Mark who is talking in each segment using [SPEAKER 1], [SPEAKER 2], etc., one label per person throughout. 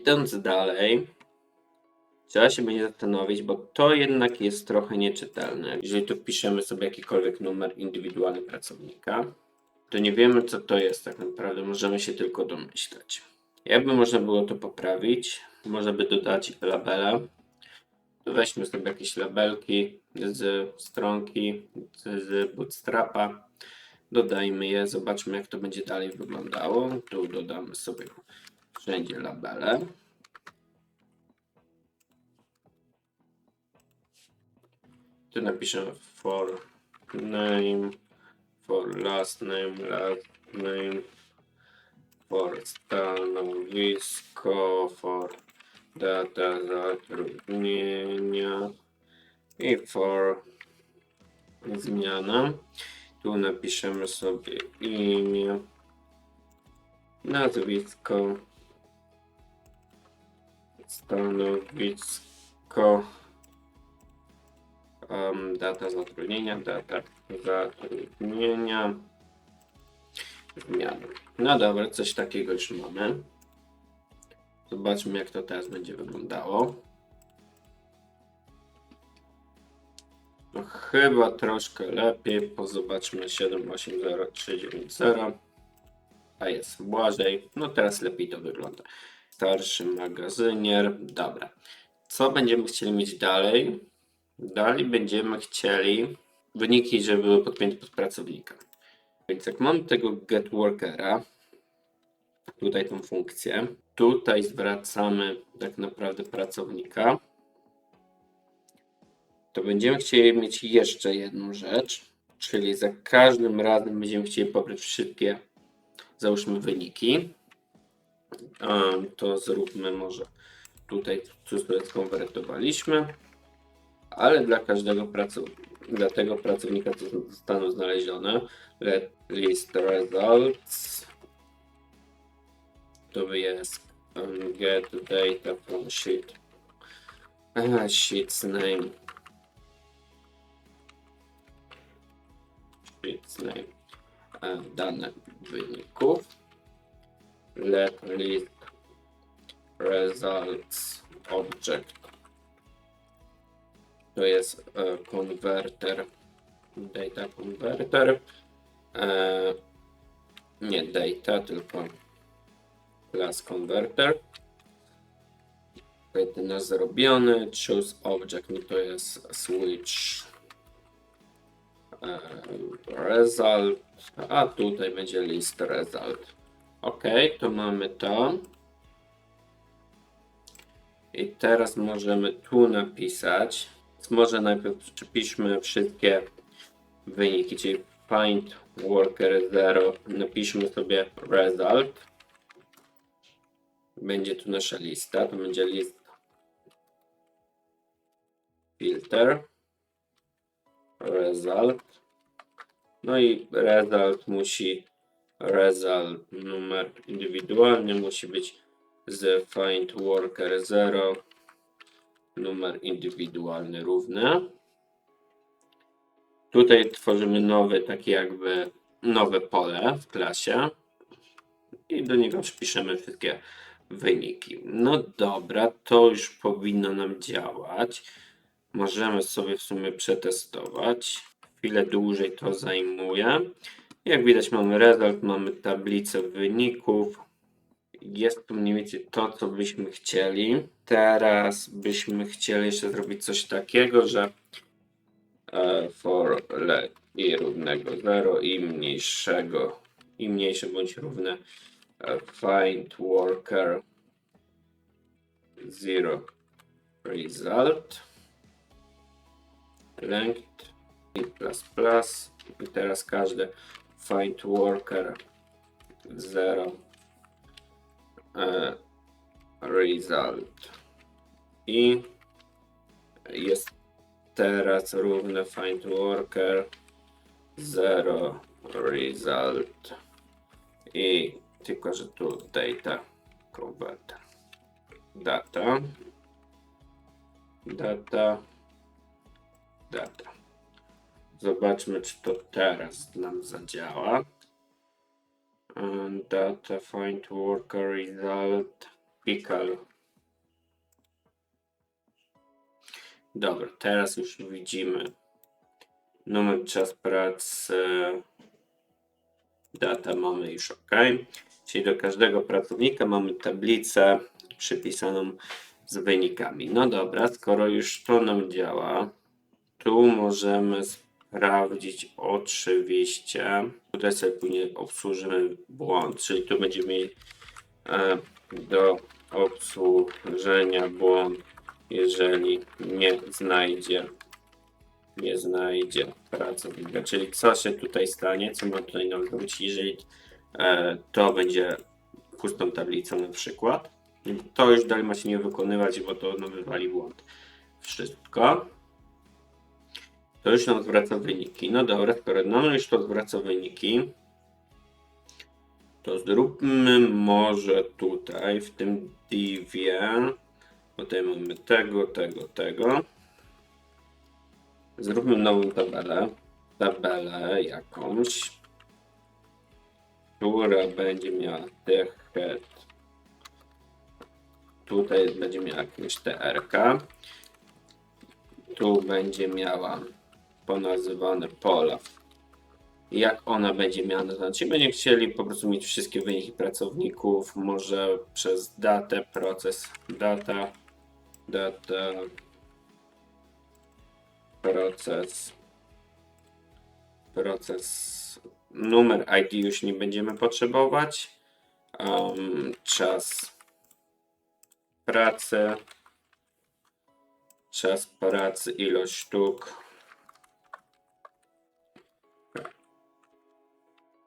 [SPEAKER 1] Idąc dalej, trzeba się będzie zastanowić, bo to jednak jest trochę nieczytelne. Jeżeli tu wpiszemy sobie jakikolwiek numer indywidualny pracownika, to nie wiemy, co to jest tak naprawdę. Możemy się tylko domyślać. Jakby można było to poprawić, można by dodać labela. Weźmy sobie jakieś labelki z stronki, z Bootstrapa. Dodajmy je, zobaczmy jak to będzie dalej wyglądało. Tu dodamy sobie wszędzie labele. Tu napiszę for name, for last name, last name, for stanowisko, for data zatrudnienia i for zmiana. Tu napiszemy sobie imię, nazwisko, stanowisko, em, data zatrudnienia, data zatrudnienia, zmiany. No dobra, coś takiego już mamy. Zobaczmy, jak to teraz będzie wyglądało. No, chyba troszkę lepiej. Pozobaczmy 780390. A jest Błażej. No teraz lepiej to wygląda. Starszy magazynier. Dobra. Co będziemy chcieli mieć dalej? Dalej będziemy chcieli wyniki, żeby były podpięte pod pracownika. Więc jak mam tego get workera, tutaj tą funkcję, tutaj zwracamy tak naprawdę pracownika, to będziemy chcieli mieć jeszcze jedną rzecz, czyli za każdym razem będziemy chcieli pobrać wszystkie, załóżmy, wyniki. To zróbmy może tutaj, sobie skonwertowaliśmy, ale dla każdego pracownika, dla tego pracownika, co zostaną znalezione, let list results, to jest um, get data from sheet, uh, sheet's name, sheet's name, e, dane wyników, let list results object, to jest e, konwerter, data converter, e, nie data, tylko class converter. Nasz zrobiony, choose object, no to jest switch e, result, a tutaj będzie list result. Ok, to mamy to. I teraz możemy tu napisać, może najpierw przypiszmy wszystkie wyniki, czyli find worker 0, napiszmy sobie result. Będzie tu nasza lista, to będzie list filter result. No i result musi result numer indywidualny musi być z find worker 0 numer indywidualny równy. Tutaj tworzymy nowy, taki jakby nowe pole w klasie i do niego przypiszemy wszystkie wyniki. No dobra, to już powinno nam działać. Możemy sobie w sumie przetestować. Chwilę dłużej to zajmuje. Jak widać mamy result, mamy tablicę wyników. Jest tu mniej więcej to, co byśmy chcieli. Teraz byśmy chcieli jeszcze zrobić coś takiego, że e, for let i równego 0 i mniejszego i mniejsze bądź równe e, find worker 0 result length i plus plus i teraz każde find worker 0 e, result. I jest teraz równe find worker 0 result. I tylko, że tu data converter data. Data. Data zobaczmy czy to teraz nam zadziała data find worker result Pickle. Dobra, teraz już widzimy numer, czas pracy, data mamy już ok. Czyli do każdego pracownika mamy tablicę przypisaną z wynikami. No dobra, skoro już to nam działa, tu możemy sprawdzić oczywiście. Tutaj sobie później obsłużymy błąd, czyli tu będziemy mieli e, do obsłużenia błąd, jeżeli nie znajdzie nie znajdzie pracownika. Czyli co się tutaj stanie, co ma tutaj nam zrobić, jeżeli e, to będzie pustą tablicą na przykład, to już dalej ma się nie wykonywać, bo to nam wywali błąd. Wszystko. To już nam zwraca wyniki. No dobra, skoro nam już to zwraca wyniki, to zróbmy może tutaj, w tym divie, tutaj mamy tego, tego, tego. Zróbmy nową tabelę, tabelę jakąś, która będzie miała head. Tutaj będzie miała jakieś TRK. Tu będzie miała ponazywane pola. Jak ona będzie miała nazywać? Czy będziemy chcieli po prostu mieć wszystkie wyniki pracowników, może przez datę, proces, data, data, proces, proces, numer ID już nie będziemy potrzebować, um, czas pracy, czas pracy, ilość sztuk,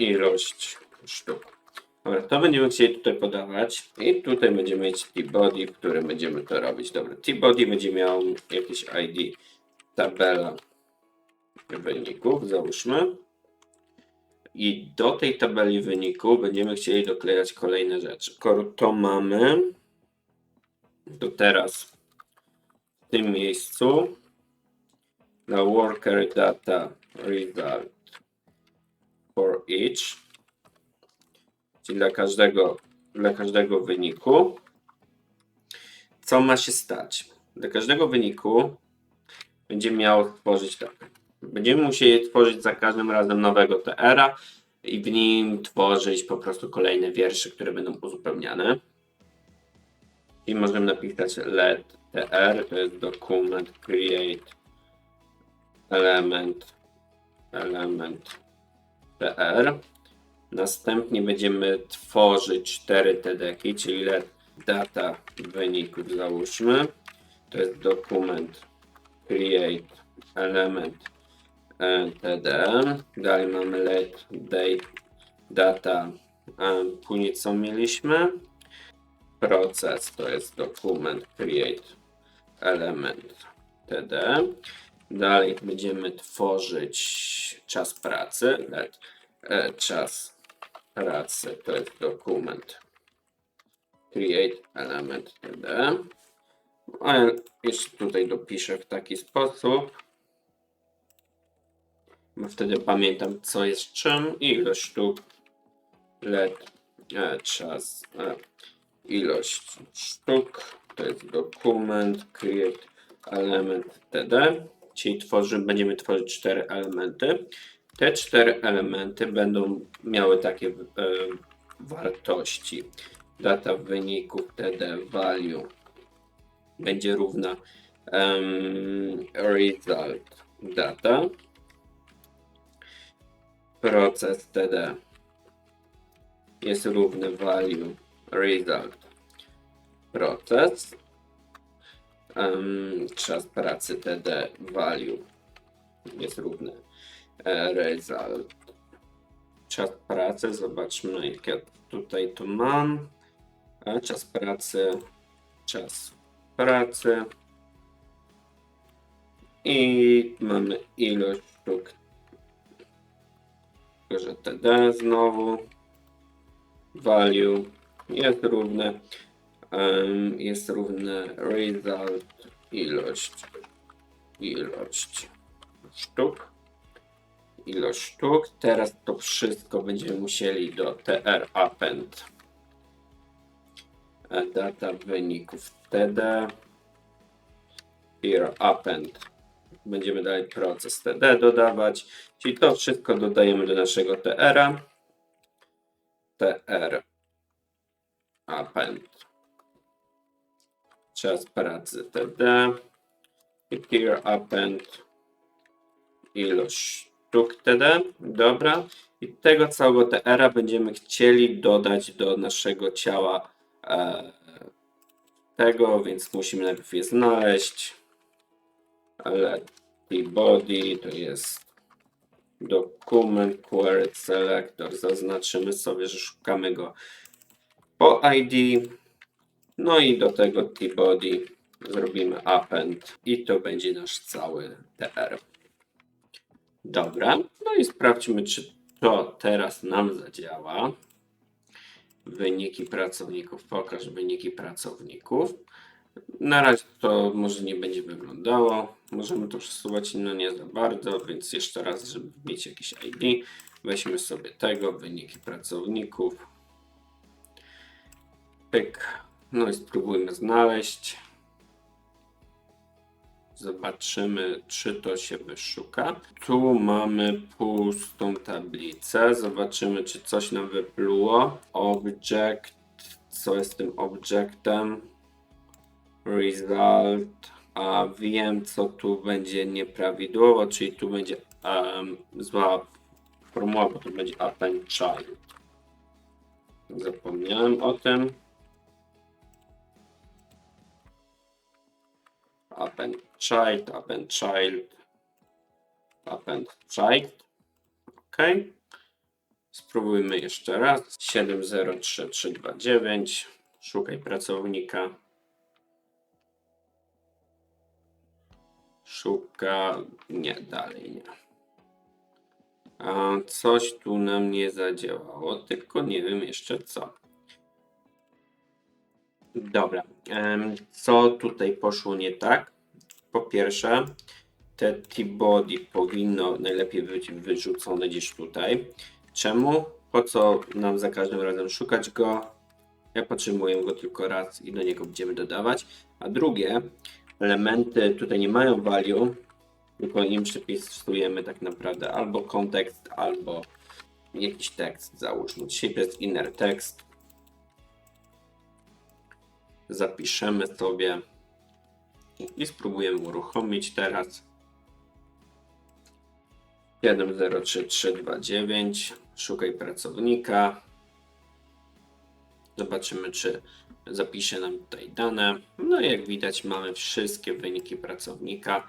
[SPEAKER 1] ilość sztuk. Dobra, to będziemy chcieli tutaj podawać i tutaj będziemy mieć T-body, w którym będziemy to robić. Dobra, T-body będzie miał jakieś ID, tabela wyników, załóżmy. I do tej tabeli wyników będziemy chcieli doklejać kolejne rzeczy. Skoro to mamy, to teraz w tym miejscu na worker data result for each, czyli dla każdego, dla każdego wyniku, co ma się stać? Dla każdego wyniku będzie miało stworzyć tak. Będziemy musieli tworzyć za każdym razem nowego TR-a i w nim tworzyć po prostu kolejne wiersze, które będą uzupełniane. I możemy napisać let tr, to jest dokument create element element tr. Następnie będziemy tworzyć 4 TDK, czyli data wyników załóżmy. To jest dokument create element td. Dalej mamy let date data. Później co mieliśmy? Proces to jest dokument create element td. Dalej będziemy tworzyć czas pracy. Let, e, czas pracy to jest dokument create element td. A ja jeszcze tutaj dopiszę w taki sposób. Bo wtedy pamiętam co jest czym ilość sztuk. Let e, czas e, ilość sztuk to jest dokument create element td. Czyli tworzy, będziemy tworzyć cztery elementy. Te cztery elementy będą miały takie e, wartości. Data wyników td value będzie równa um, result data proces td jest równy value result proces um, czas pracy td value jest równy. E, result. Czas pracy zobaczmy jak ja tutaj to mam. A czas pracy czas pracy. I mamy ilość sztuk że td znowu value jest równe um, jest równe result ilość ilość sztuk ilość sztuk teraz to wszystko będziemy musieli do tr append e, data wyników TD. Here append. Będziemy dalej proces TD dodawać. Czyli to wszystko dodajemy do naszego TR-a. TR append. Czas pracy TD. I here append ilość sztuk TD. Dobra. I tego całego TR-a będziemy chcieli dodać do naszego ciała e, tego, więc musimy najpierw je znaleźć. Ale body to jest dokument query selector. Zaznaczymy sobie, że szukamy go po ID. No i do tego t-body zrobimy append i to będzie nasz cały TR. Dobra, no i sprawdźmy, czy to teraz nam zadziała. Wyniki pracowników. Pokaż wyniki pracowników. Na razie to może nie będzie wyglądało. Możemy to przesuwać, no nie za bardzo, więc jeszcze raz, żeby mieć jakieś ID, weźmy sobie tego, wyniki pracowników. Pyk. No i spróbujmy znaleźć. Zobaczymy, czy to się wyszuka. Tu mamy pustą tablicę. Zobaczymy, czy coś nam wypluło. Object. Co jest tym objectem? Result. A wiem, co tu będzie nieprawidłowo, czyli tu będzie um, zła formuła, bo to będzie append child. Zapomniałem o tym. Append child, append child, append child. OK. Spróbujmy jeszcze raz. 703329. Szukaj pracownika. Szuka. Nie, dalej nie. A coś tu nam nie zadziałało, tylko nie wiem jeszcze co. Dobra, co tutaj poszło nie tak? Po pierwsze, te T-body powinno najlepiej być wyrzucone gdzieś tutaj. Czemu? Po co nam za każdym razem szukać go? Ja potrzebuję go tylko raz i do niego będziemy dodawać. A drugie, elementy tutaj nie mają value, tylko im przypisujemy tak naprawdę albo kontekst, albo jakiś tekst załóżmy. Dzisiaj jest inner text zapiszemy sobie i spróbujemy uruchomić teraz. 703329 szukaj pracownika. Zobaczymy czy zapisze nam tutaj dane. No i jak widać mamy wszystkie wyniki pracownika